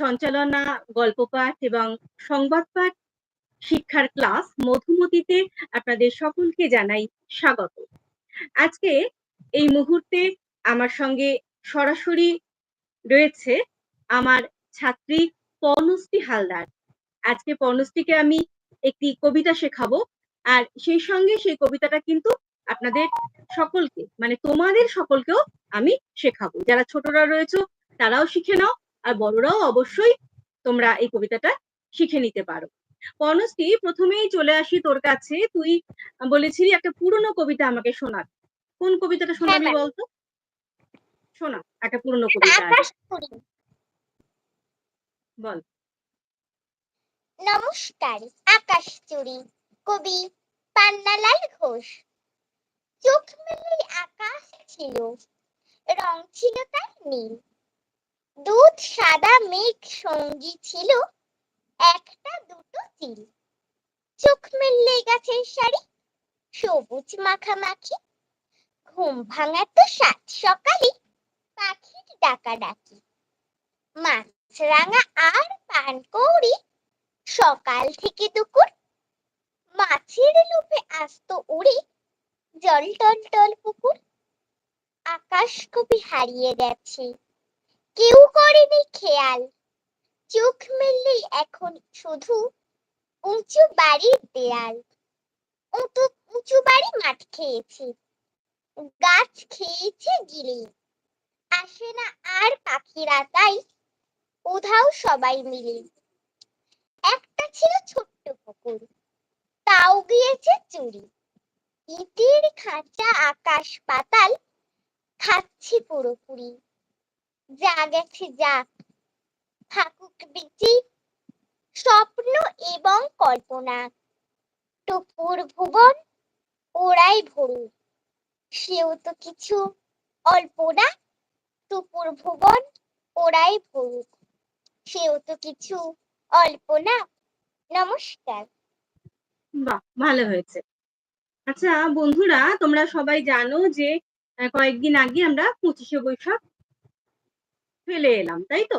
সঞ্চালনা, গল্প পাঠ এবং সংবাদ পাঠ শিক্ষার ক্লাস মধুমতিতে আপনাদের সকলকে জানাই স্বাগত। আজকে এই মুহূর্তে আমার সঙ্গে সরাসরি রয়েছে আমার ছাত্রী পর্ণশ্রী হালদার। আজকে পর্ণশ্রীকে আমি একটি কবিতা শেখাবো। আর সেই সঙ্গে সেই কবিতাটা কিন্তু আপনাদের সকলকে মানে তোমাদের সকলকেও আমি শেখাবো। যারা ছোটরা রয়েছো তারাও শিখে নাও। আর বড়রাও অবশ্যই তোমরা এই কবিতাটা শিখে নিতে পারো। পর্ণশ্রী প্রথমেই চলে আসি তোর কাছে। তুই বলেছিলি একটা পুরনো কবিতা আমাকে শোনাবি। কোন কবিতাটা হ্যাঁ, শোনাবি বলতো? শোনা একটা পুরনো কবিতা বল। নমস্কার আকাশ চুরি কবি পান্নালাল ঘোষ চোখ মেলে আকাশ ছিল রং ছিল তার নীল দুধ, সাদা মেঘ সঙ্গী ছিল একটা দুটো চিল চোখ মেললে গাছের শাড়ি সবুজ মাখামাখি, ঘুম ভাঙা তো সাত সকালে পাখির ডাকাডাকি। মাছরাঙা আর পানকৌড়ি সকাল থেকে দুপুর, মাছের লোভে আসতো উড়ে জল টল টল পুকুর, আকাশ কবি হারিয়ে গেছে। কেউ করেনি খেয়াল। চোখ মেললেই এখন শুধু উঁচু বাড়ির দেয়াল। উঁচু উঁচু বাড়ি মাঠ খেয়েছে। গাছ খেয়েছে গিলে। আসে না আর পাখিরা, তাই উধাও সবাই মিলে। একটা ছিল ছোট্ট পুকুর, তাও গিয়েছে চুরি। ইটের খাঁচা, আকাশ পাতাল, খাচ্ছে পুরোপুরি। যা গেছে যা থাকুক বেঁচে স্বপ্ন এবং কল্পনা টুপুর ভুবন ওরাই ভরুক সেও তো কিছু অল্প না টুপুর ভুবন ওরাই ভরুক সেও তো কিছু অল্প না, নমস্কার বাহ! ভালো হয়েছে। আচ্ছা বন্ধুরা, তোমরা সবাই জানো যে কয়েকদিন আগে আমরা ২৫শে বৈশাখ ফেলে এলাম, তাই তো?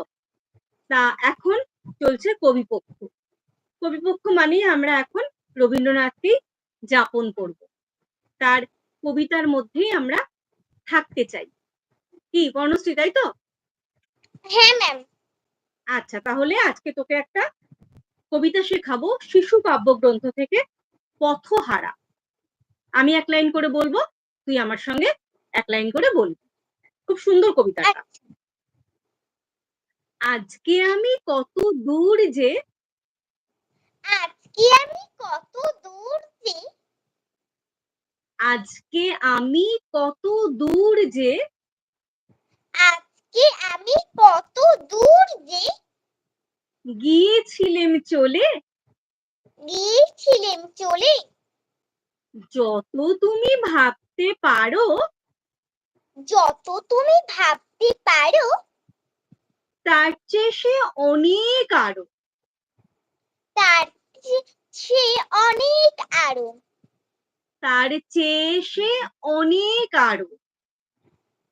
তা এখন চলছে কবিপক্ষ। কবিপক্ষ মানেই আমরা এখন রবীন্দ্রনাথকেই যাপন করব। তার কবিতার মধ্যেই আমরা থাকতে চাই। কি বর্ণশ্রী তাই তো? হ্যাঁ ম্যাম আচ্ছা তাহলে আজকে তোকে একটা কবিতা শেখাবো শিশু কাব্যগ্রন্থ থেকে পথহারা। আমি এক লাইন করে বলব, তুই আমার সঙ্গে এক লাইন করে বলবি। খুব সুন্দর কবিতাটা। আজকে আমি কত দূর যে আজকে আমি কত দূর যে আজকে আমি কত দূর যে আজকে আমি কত দূর যে গিয়েছিলেম চলে। গিয়েছিলাম চলে। যত তুমি ভাবতে পারো। যত তুমি ভাবতে পারো। তার চেয়ে সে অনেক আরও। তার সে অনেক আরও। তার চেয়ে সে অনেক আরও।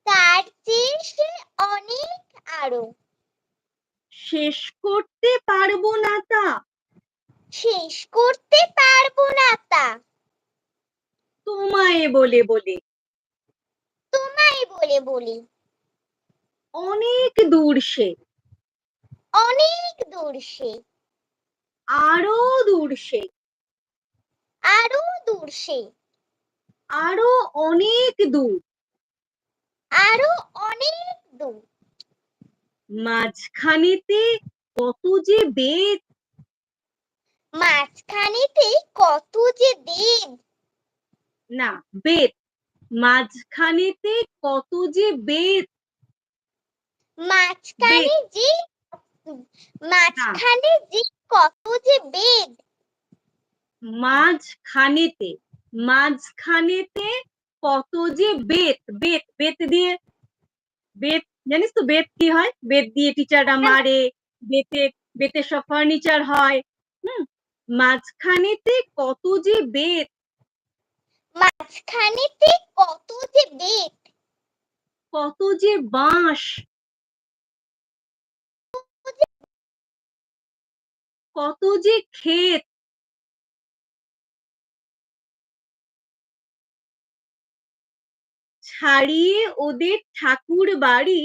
তার চেয়ে সে অনেক আরও। শেষ করতে পারব না তা। শেষ করতে পারব না তা। তোমায় বলে বলে। তোমায় বলে বলি। অনেক দূর সে। অনেক দূর সে। আরও দূর সে। আরও দূর সে। আরও অনেক দূর। আরও অনেক দূর। মাঝখানেতে কত যে বেদ। মাঝখানেতে কত যে দেব না বেদ। মাঝখানেতে কত যে বেদ। মাঝখানে যে মাঝখানে যে কত যে বেদ মাঝখানেতে মাঝখানেতে কত যে বেত বেত বেত দিয়ে বেত জানিস তো বেত কি হয়? বেত দিয়ে টিচাররা মারে বেতে বেতের সব ফার্নিচার হয়। হুম? মাঝখানেতে কত যে বেত। মাঝখানেতে কত যে বেদ কত যে বাঁশ। কত যে ক্ষেত। ছাড়িয়ে ওদের ঠাকুর বাড়ি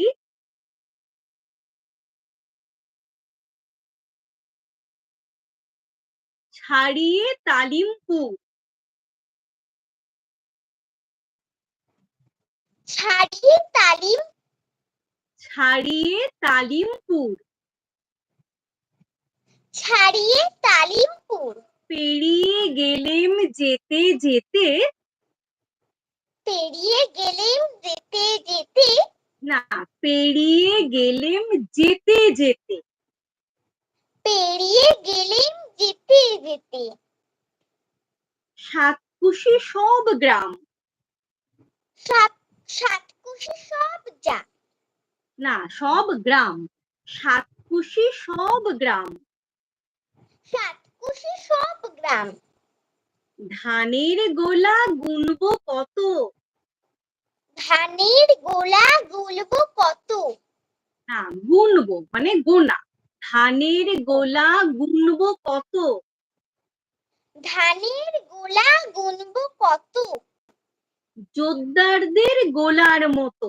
ছাড়িয়ে তালিমপুর। ছাড়িয়ে তালিম ছাড়িয়ে তালিমপুর। ছাড়িয়ে তালিমপুর পেরিয়ে গেলেম যেতে যেতে। পেরিয়ে গেলেম যেতে যেতে। না পেরিয়ে গেলেম যেতে যেতে। পেরিয়ে গেলেম যেতে যেতে। সাতকুশি সব গ্রাম। সাত সাতকুশি সব যা। না সব গ্রাম। সাতকুশি সব গ্রাম। সাতকুশি সব গ্রাম। ধানের গোলা গুনবো কত? ধানের গোলা গুলবো কত? না গুনবো মানে গোনা। ধানের গোলা গুনবো কত? ধানের গোলা গুনবো কত? জোদ্দারদের গোলার মতো।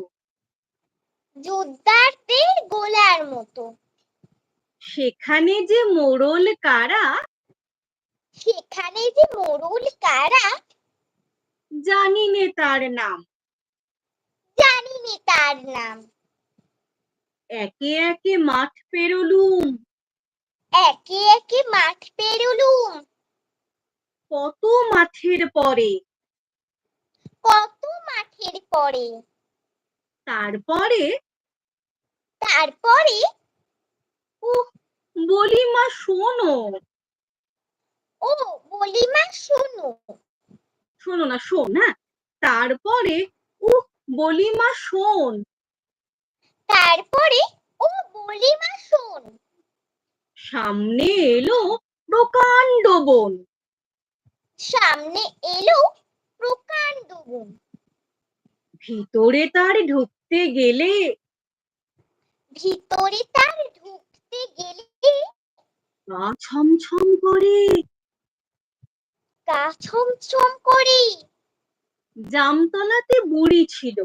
যোদ্ধারদের গোলার মতো। সেখানে যে মোড়ল কারা? সেখানে যে মোড়ল কারা? জানি নে তার নাম। জানি নে তার নাম। একে একে মাঠ পেরোলুম। একে একে মাঠ পেরুলুম। কত মাঠের পরে? কত মাঠের পরে? তারপরে? তারপরে বলি মা শোনো। ও বলি মা শোনো। শোনো না শোন হ্যাঁ? তারপরে উহ বলি মা শোন। তারপরে ও বলি মা শোন। সামনে এলো প্রকাণ্ড বন সামনে এলো প্রকাণ্ড বন ভিতরে তার ঢুকতে গেলে ভিতরে তার ঢুকতে গেলে গা ছমছম করে। গা ছমছম করে। জামতলাতে বুড়ি ছিল।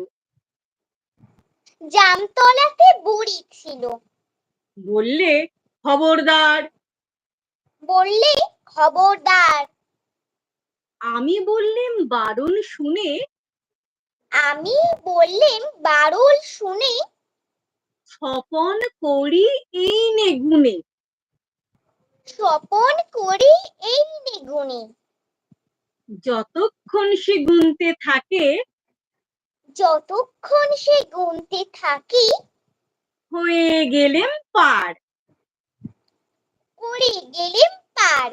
জামতলাতে বুড়ি ছিল। বললে খবরদার। বললে খবরদার। আমি বললেম বারণ শুনে। আমি বললেন বারল শুনে। স্বপন করি এই নে গুনে স্বপন করি এই নিগুণে। যতক্ষণ সে গুনতে থাকে যতক্ষণ সে গুনতে থাকি হয়ে গেলেম পার। করে গেলেম পার।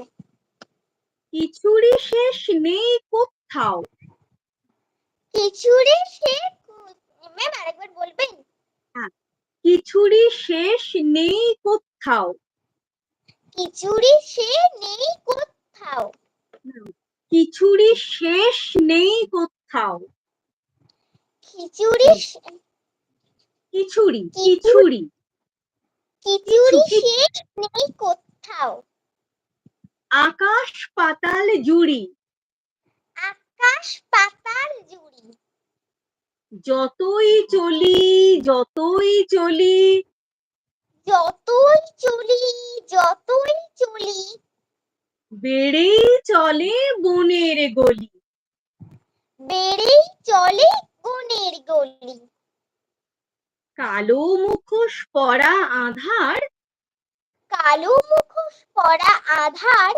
কিছুরই শেষ নেই কোথাও। কিছুরে সে ম্যাম আরেকবার বলবেন? কিছুরই শেষ নেই কোথাও। কিছুরি সে নেই কোথাও। কিছুরই শেষ নেই কোথাও। খিচুড়ি কিছুরই কিছুরই খিচুড়ি শেষ নেই কোথাও। আকাশ পাতাল জুড়ি। আকাশ পাতাল জুড়ি। যতই চলি যতই চলি। যতই চলি যতই চলি। বেড়েই চলে বনের গলি। বেড়েই চলে বনের গলি। কালো মুখোশ পরা আধার। কালো মুখোশ পরা আধার।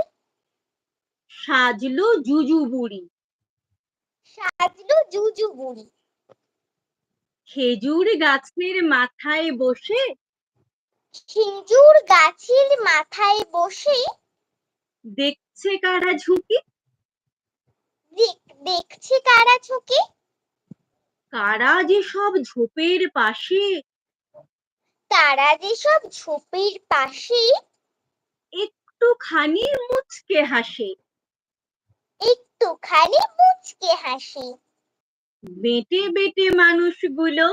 সাজলো জুজু বুড়ি। সাজলো জুজু বুড়ি। খেজুর গাছের মাথায় বসে? খেজুর গাছের মাথায় বসে? দেখছে কারা ঝুঁকি? দেখছে কারা ঝুঁকে? কারা যে সব ঝোপের পাশে? তারা যেসব ঝোপের পাশে? একটুখানি মুচকে হাসে। একটুখানি মুচকে হাসে। বেটে বেটে মানুষগুলো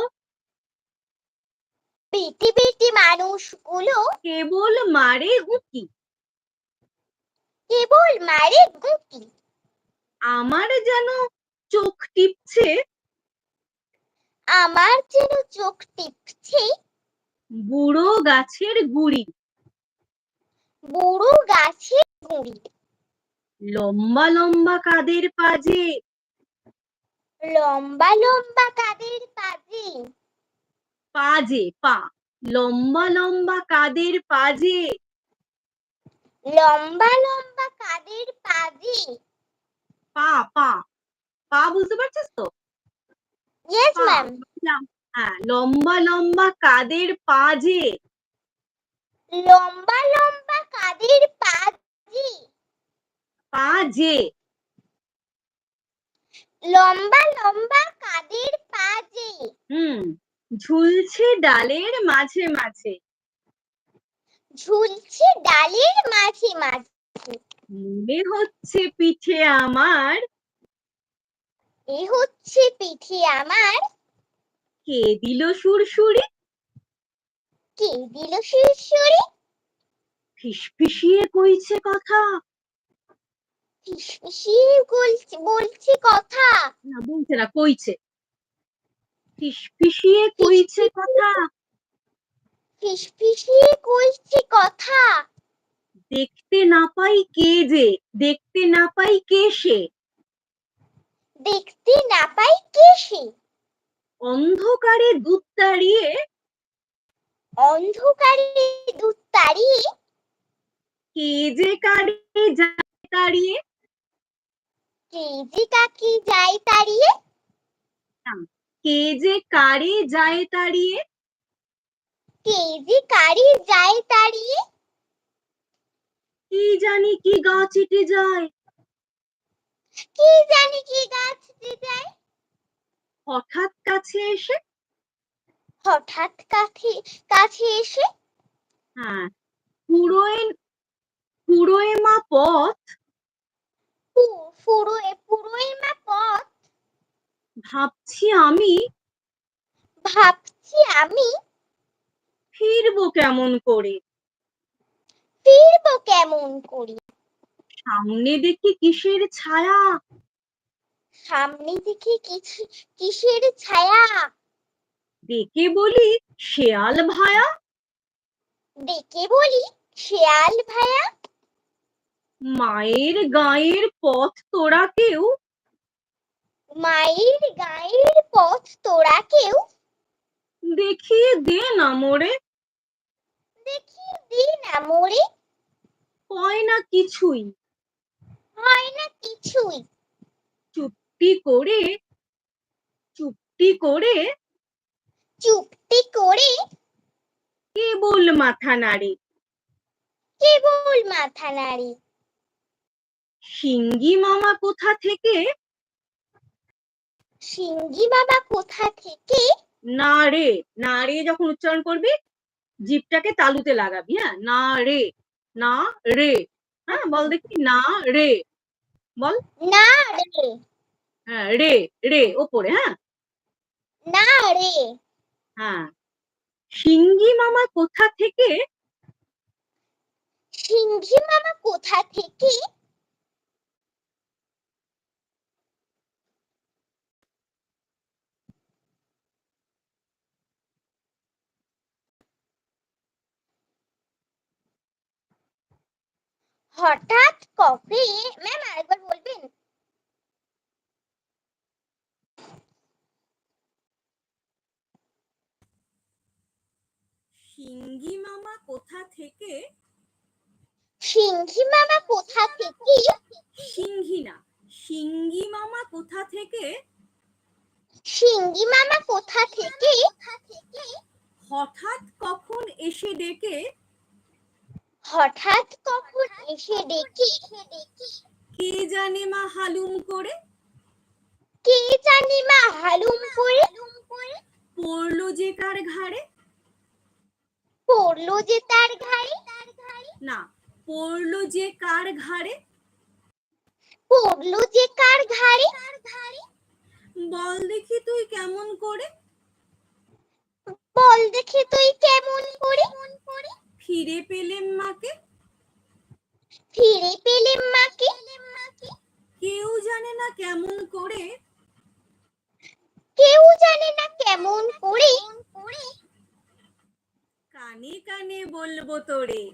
বেটে বেটে মানুষগুলো কেবল মারে উঁকি কেবল মারে গুটি। আমার যেন চোখ টিপছে। আমার যেন চোখ টিপছে। বুড়ো গাছের গুড়ি। বুড়ো গাছের গুঁড়ি। লম্বা লম্বা কাদের পাজে। লম্বা লম্বা কাদের পাজে? পাজে পা। লম্বা লম্বা কাদের পাজে? লম্বা লম্বা কাদের পাজে? পা পা। পা বুঝতে পারছিস তো? ইয়েস ম্যাম হ্যাঁ লম্বা লম্বা কাদের পাজে? লম্বা লম্বা কাদের পাজে? পাজে। লম্বা লম্বা কাদের পাজে হুম ঝুলছে ডালের মাঝে মাঝে। ঝুলছে ডালের মাঝে মাঝে। মনে হচ্ছে পিঠে আমার। এ হচ্ছে পিঠে আমার। কে দিল সুরসুরি কে দিল শিরশিরে ফিসফিসিয়ে কইছে কথা। ফিসফিসিয়ে বলছে বলছে কথা। না বলছে না কইছে। ফিসফিসিয়ে কইছে কথা। ফিসফিসিয়ে কইছে কথা। দেখতে না পাই কে যে দেখতে না পাই কে সে। দেখতে না পাই কে সে? অন্ধকারে দুধ তাড়িয়ে। অন্ধকারে দুধ তাড়িয়ে? কে যে কারে যায় তাড়িয়ে। কে যে কাকে যায় তাড়িয়ে? কে যে কারে যায় তাড়িয়ে? কে যে কারে যায় তাড়িয়ে? কি জানি কি গা চিটে যায়? কি জানি কি গাছ যায়? হঠাৎ কাছে এসে? হঠাৎ কাছে কাছে এসে? হ্যাঁ পুরোয় পুরোয় মা পথ পু- ফুরোয় পুরোয় মা পথ ভাবছি আমি। ভাবছি আমি। ফিরবো কেমন করে? ফিরবো কেমন করি? সামনে দেখি কিসের ছায়া। সামনে দেখি কিসের ছায়া? দেখে বলি শেয়াল ভায়া। ডেকে বলি শেয়াল ভায়া। মায়ের গায়ের পথ তোরা কেউ? মায়ের গায়ের পথ তোরা কেউ? দেখিয়ে দে না মোরে। দেখি দি না মোরে। হয় না কিছুই। হয় না কিছুই। চুপটি করে চুপটি করে। চুপটি করে। কেবল মাথা নাড়ে। কেবল মাথা নাড়ি। সিঙ্গি মামা কোথা থেকে? সিঙ্গি বাবা কোথা থেকে? না রে না রে যখন উচ্চারণ করবি জিভটাকে তালুতে লাগাবি হ্যাঁ? না রে না রে হ্যাঁ? বল দেখি না রে বল। না রে। হ্যাঁ রে রে ওপরে হ্যাঁ? না রে। হ্যাঁ। সিঙ্গি মামা কোথা থেকে? সিংহি মামা কোথা থেকে? হঠাৎ কবে ম্যাম আরেকবার বলবেন? সিঙ্গি মামা কোথা থেকে? সিংহি মামা কোথা থেকে? সিংহি না সিঙ্গি মামা কোথা থেকে? সিংহি মামা কোথা থেকে? হঠাৎ কখন এসে ডেকে হঠাৎ কখন এসে ডেকে কে জানে মা হালুম করে? কে জানি মা হালুম করে? পড়ল যে কার ঘাড়ে? পড়ল যে তার ঘাড়ে? না পড়ল যে কার ঘাড়ে? পড়ল যে কার ঘাড়ে? বল দেখি তুই কেমন করে? বল দেখি তুই কেমন করে? ফিরে পেলেম মাকে? ফিরে পেলেম মাকে? কেউ জানে না কেমন করে। কেউ জানে না কেমন করে? কানে কানে বলব তোরে।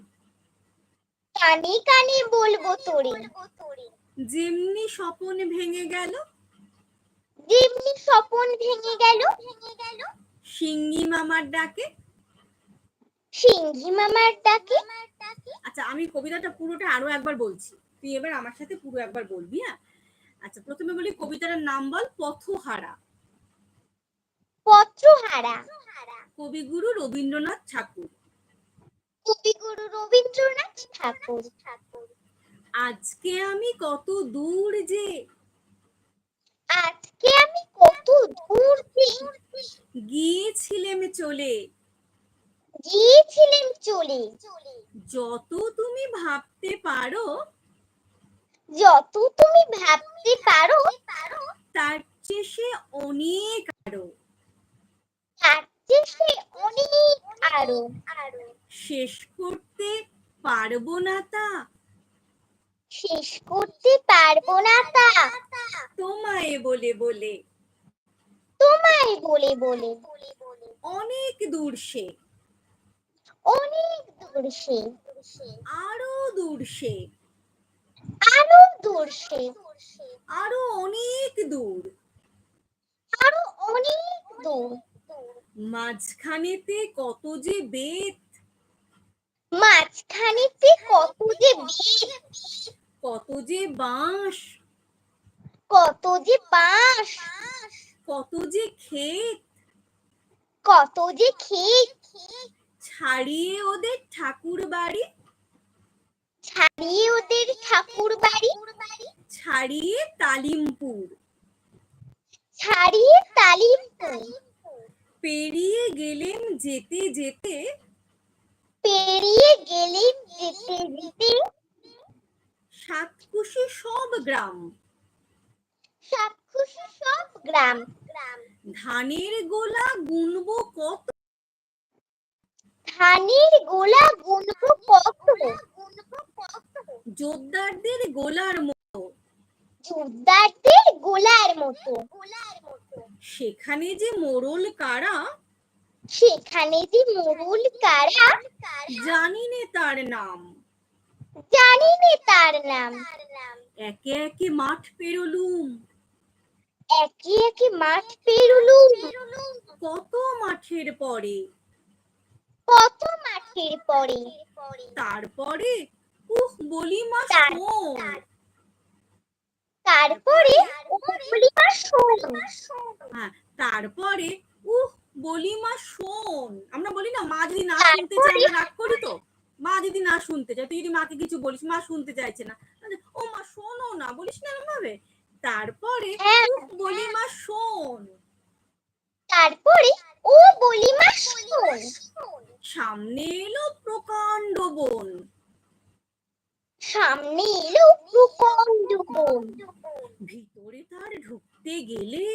কানে কানে বলব তোরে। যেমনি স্বপন ভেঙে গেল। যেমনি স্বপন ভেঙে গেল। সিঙ্গি মামার ডাকে। সিংহি মামার ডাকে। আচ্ছা আমি কবিতাটা পুরোটা আরও একবার বলছি। তুই এবার আমার সাথে পুরো একবার বলবি হ্যাঁ? আচ্ছা প্রথমে বলি কবিতাটার নাম বল পথহারা। পত্রহারা কবিগুরু রবীন্দ্রনাথ ঠাকুর। কবিগুরু রবীন্দ্রনাথ ঠাকুর। আজকে আমি কত দূর যে। আজকে আমি কত দূর গিয়েছিলাম চলে। গিয়েছিলেন চলে। যত তুমি ভাবতে পারো যত তুমি ভাবতে পারো তার চেয়ে সে অনেক আরও। তার চেয়ে সে অনেক আরও। শেষ করতে পারব না তা। শেষ করতে পারব না তা। তোমায় বলে বলে। তোমায় বলে বলে। অনেক দূর সে। অনেক দূর সে। আরও দূর সে। আরও দূর সে। আরও অনেক দূর। আরও অনেক দূর। মাঝখানেতে কত যে বেত। মাঝখানেতে কত যে বেত। কত যে বাঁশ। কত যে বাঁশ। কত যে ক্ষেত। কত যে ক্ষেত। ছাড়িয়ে ওদের ঠাকুর বাড়ি? ছাড়িয়ে ওদের ঠাকুর বাড়ি? ছাড়িয়ে তালিমপুর। ছাড়িয়ে তালিমপুর। পেরিয়ে গেলেন যেতে যেতে? পেরিয়ে গেলেন যেতে যেতে? সাতকুশি সব গ্রাম। সাতক্ষুশি সব গ্রাম। ধানের গোলা গুনবো কত ধানের গোলা গুনবো কত জোরদারদের গোলার মতো। যোদ্ধারদের গোলার মতো। সেখানে যে মোড়ল কারা? সেখানে যে মোরুল কারা? জানি নে তার নাম। জানি নে তার নাম। একে একে মাঠ পেরোলুম। একে একে মাঠ পেরুলুম। কত মাঠের পরে? কত মাঠের পরে তারপরে? উহ বলি মা শোন তারপরে ও বলিমা শোন হ্যাঁ তারপরে উহ বলি মা শোন আমরা বলি না মা যদি না শুনতে চায় রাগ করি তো? মা যদি না শুনতে চায় তুই যদি মাকে কিছু বলিস মা শুনতে চাইছে না। ও মা শোনো না বলিস না এরকম ভাবে তারপরে হ্যাঁ। উহ বলি মা শোন তারপরে ও বলিমা শোন সামনে এলো প্রকাণ্ড বন। সামনে এলো প্রকাণ্ড বন। ভিতরে তার ঢুকতে গেলে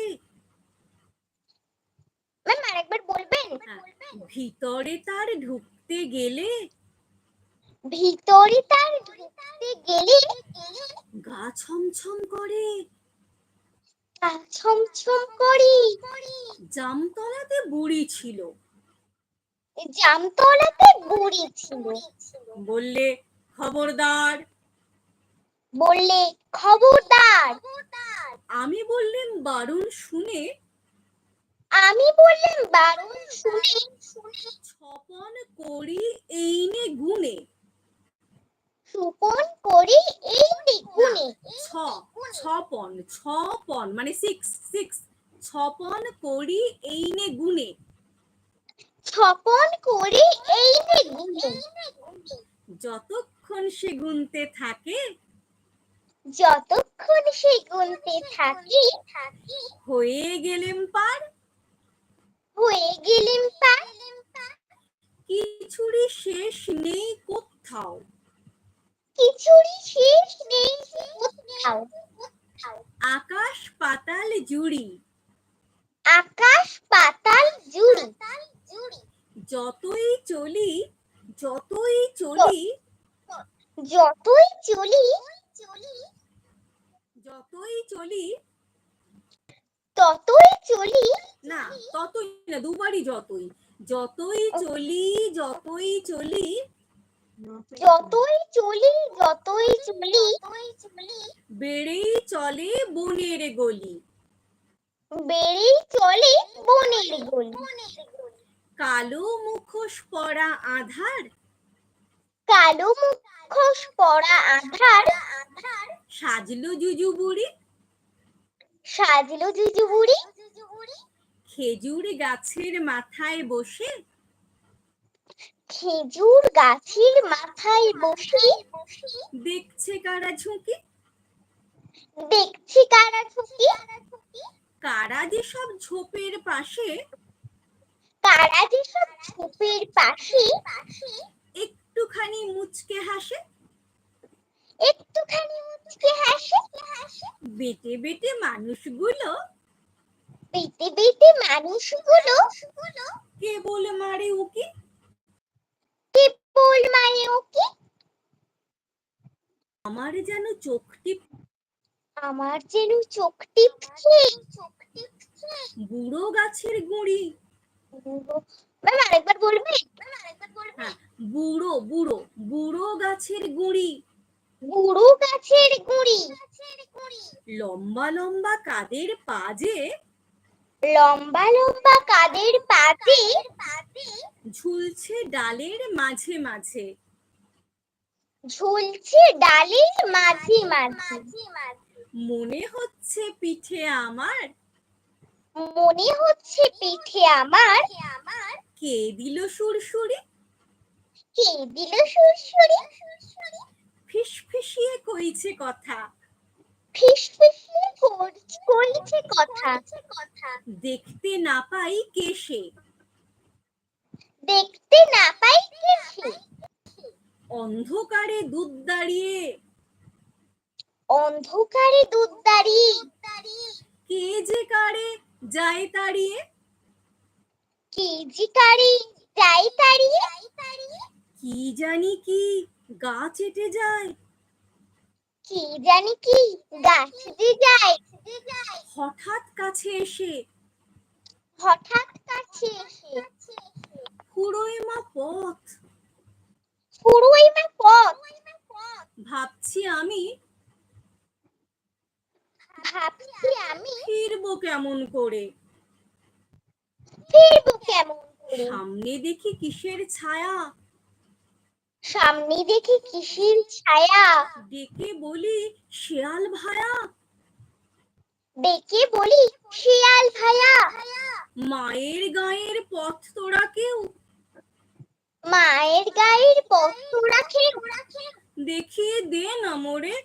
ম্যাম আরেকবার বলবেন? হ্যাঁ, ভিতরে তার ঢুকতে গেলে ভিতরে তার ঢুকতে গেলে গা ছমছম করে। গা ছমছম করে। জামতলাতে বুড়ি ছিল। জামতলাতে বুড়ি ছিল। বললে খবরদার। বললে খবরদার। আমি বললেন বারণ শুনে। আমি বললাম বারণ শুনে। ছপন করি এইনে গুনে সুপন করি এই গুণে। ছ ছপন ছপন মানে সিক্স সিক্স ছপন করি এইনে গুনে ছপন করি এই যতক্ষণ সে গুনতে থাকে যতক্ষণ সে গুনতে থাকি হয়ে গেলেম পার। হয়ে গেলেন পার। কিছুরই শেষ নেই কোথাও। কিছুরই শেষ নেই কোথাও। আকাশ পাতাল জুড়ি। আকাশ পাতাল জুড়ি। যতই চলি যতই চলি যতই চলি যতই চলি ততই চলি না ততই না দুবারই যতই যতই চলি যতই চলি যতই চলি যতই চলি বেড়েই চলে বনের গলি। বেড়েই চলে বনের গলি। কালো মুখোশ পরা আধার? কালো মুখোশ পরা আধার। সাজলো জুজু বুড়ি? সাজলো জুজু বুড়ি। খেজুর গাছের মাথায় বসে? খেজুর গাছের মাথায় বসে। দেখছে কারা ঝুঁকি? দেখছি কারা ঝুঁকি? কারা যে সব ঝোপের পাশে কারা যেসব ঝোপের পাশে একটুখানি মুচকে হাসে। একটুখানি মুচকে হাসে। বেটে বেটে মানুষগুলো। পেতে পেতে মানুষগুলো কেবল মারে উকি। কেবল মানে ওকে আমার যেন চোখটি আমার যেন চোখ টিপছে। বুড়ো গাছের গুঁড়ি। ম্যাম আরেকবার বলবে? বুড়ো বুড়ো বুড়ো গাছের গুঁড়ি। বুড়ো গাছের গুঁড়ি। লম্বা লম্বা কাদের পাজে? লম্বা লম্বা কাদের পাতে ঝুলছে ডালের মাঝে মাঝে। ঝুলছে ডালের মাঝে মাঝে। মনে হচ্ছে পিঠে আমার মনে হচ্ছে পিঠে আমার। কে দিল সুরসুরি কে দিল সুরসুরি ফিস ফিসিয়ে কইছে কথা। ফিস ফিসিয়ে করছে কইছে কথা। দেখতে না পাই কেসে দেখতে না পাই কেসে অন্ধকারে দুধ দাঁড়িয়ে। অন্ধকারে দুধ দাঁড়িয়ে। কে যে কারে? যায় তাড়িয়ে। কারি যাই তাড়িয়ে। কি জানি কি গা চেটে যায়। কি জানি কি গাছ যে যায়। হঠাৎ কাছে এসে হঠাৎ কাছে এসে ফুরোয় মা পথ। পুরোই মা পথ। ভাবছি আমি ভাবছি আমি ফিরবো কেমন করে? ফিরবো কেমন করে? সামনে দেখি কিসের ছায়া। সামনে দেখি কিসের ছায়া? ডেকে বলি শেয়াল ভায়া। ডেকে বলি শিয়াল ভায়া। মায়ের গায়ের পথ তোরা কেউ? মায়ের গায়ের পথ রাখে দেখিয়ে দে না মোরে।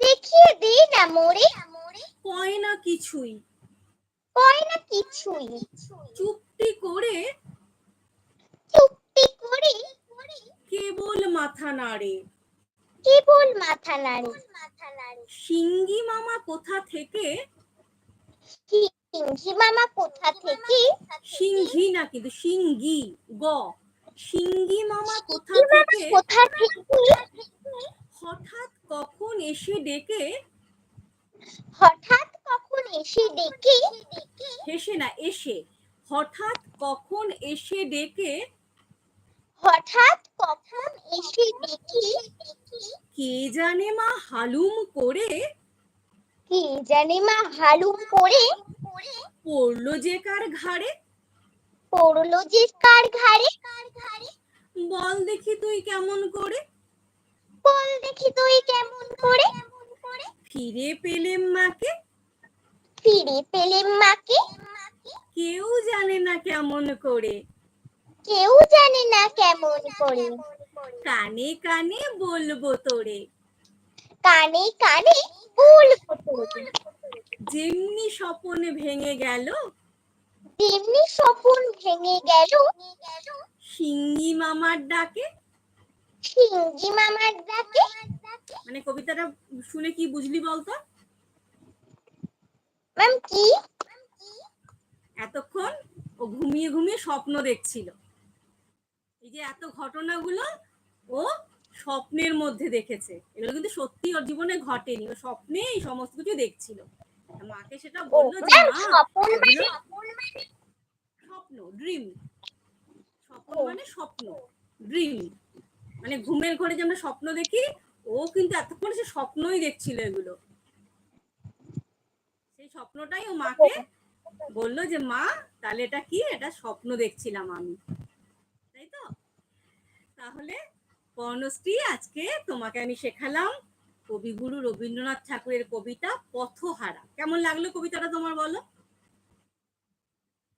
দেখিয়ে দে না মোরে। কয় না কিছুই। কয় না কিছুই। চুপটি করে চুপটি করে কেবল মাথা নাড়ে। কেবল মাথা নাড়ে। সিঙ্গি মামা কোথা থেকে? সিংহি মামা কোথা থেকে? সিংহি না কিন্তু সিঙ্গি গ। সিঙ্গি মামা কোথা থেকে? কোথা থেকে? হঠাৎ কখন এসে ডেকে? হঠাৎ কখন এসে ডেকে? হেসে না এসে। হঠাৎ কখন এসে ডেকে? হঠাৎ কখন এসে ডেকে? কে জানে মা হালুম করে? কে জানে মা হালুম করে? পড়ল যে কার ঘাড়ে? পড়ল যে কার ঘাড়ে? বল দেখি তুই কেমন করে? বল দেখি তুই কেমন করে। ফিরে পেলেম মাকে। ফিরে পেলেম মাকে। কেউ জানে না কেমন করে। কেউ জানে না কেমন করে। কানে কানে বলব তোরে। কানে কানে বলব তোরে। যেমনি স্বপন ভেঙে গেল। তেমনি স্বপন ভেঙে গেল। সিঙ্গি মামার ডাকে। সিংহি মামার ডাকে। মানে কবিতাটা শুনে কি বুঝলি বলতো? ম্যাম কি? এতক্ষণ ও ঘুমিয়ে ঘুমিয়ে স্বপ্ন দেখছিল। এই যে এত ঘটনাগুলো ও স্বপ্নের মধ্যে দেখেছে। এগুলো কিন্তু সত্যি ওর জীবনে ঘটেনি। ও স্বপ্নে এই সমস্ত কিছু দেখছিল। মাকে সেটা বলল যে মা স্বপন মানে? স্বপ্ন ড্রিম। স্বপ্ন মানে স্বপ্ন ড্রিম। মানে ঘুমের ঘরে যে আমরা স্বপ্ন দেখি, ও কিন্তু এতক্ষণ সে স্বপ্নই দেখছিল এগুলো। সেই স্বপ্নটাই ও মাকে বলল যে, মা, তাহলে এটা কি? এটা স্বপ্ন দেখছিলাম আমি। তাই তো? তাহলে পর্ণশ্রী, আজকে তোমাকে আমি শেখালাম কবিগুরু রবীন্দ্রনাথ ঠাকুরের কবিতা পথহারা। কেমন লাগল কবিতাটা তোমার বলো?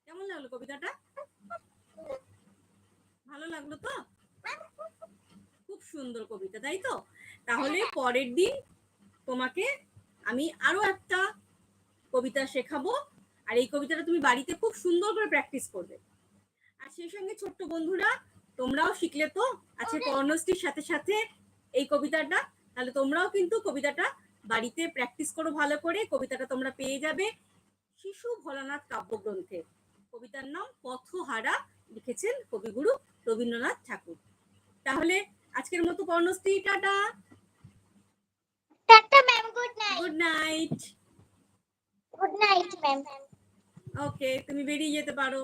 কেমন লাগল কবিতাটা? ভালো লাগল তো? খুব সুন্দর কবিতা তাই তো? তাহলে পরের দিন তোমাকে আমি আরও একটা কবিতা শেখাবো আর এই কবিতাটা তুমি বাড়িতে খুব সুন্দর করে প্র্যাকটিস করবে। আর সেই সঙ্গে ছোট্ট বন্ধুরা তোমরাও শিখলে তো আজকে কর্ণশ্রীর সাথে সাথে এই কবিতাটা তাহলে তোমরাও কিন্তু কবিতাটা বাড়িতে প্র্যাকটিস করো ভালো করে কবিতাটা তোমরা পেয়ে যাবে। শিশু ভোলানাথ কাব্যগ্রন্থে। কবিতার নাম পথহারা লিখেছেন কবিগুরু রবীন্দ্রনাথ ঠাকুর। তাহলে আজকের মতো Karnashree tata. Tata ma'am good night. Good night. Good night ma'am. Okay তুমি বেরিয়ে যেতে পারো।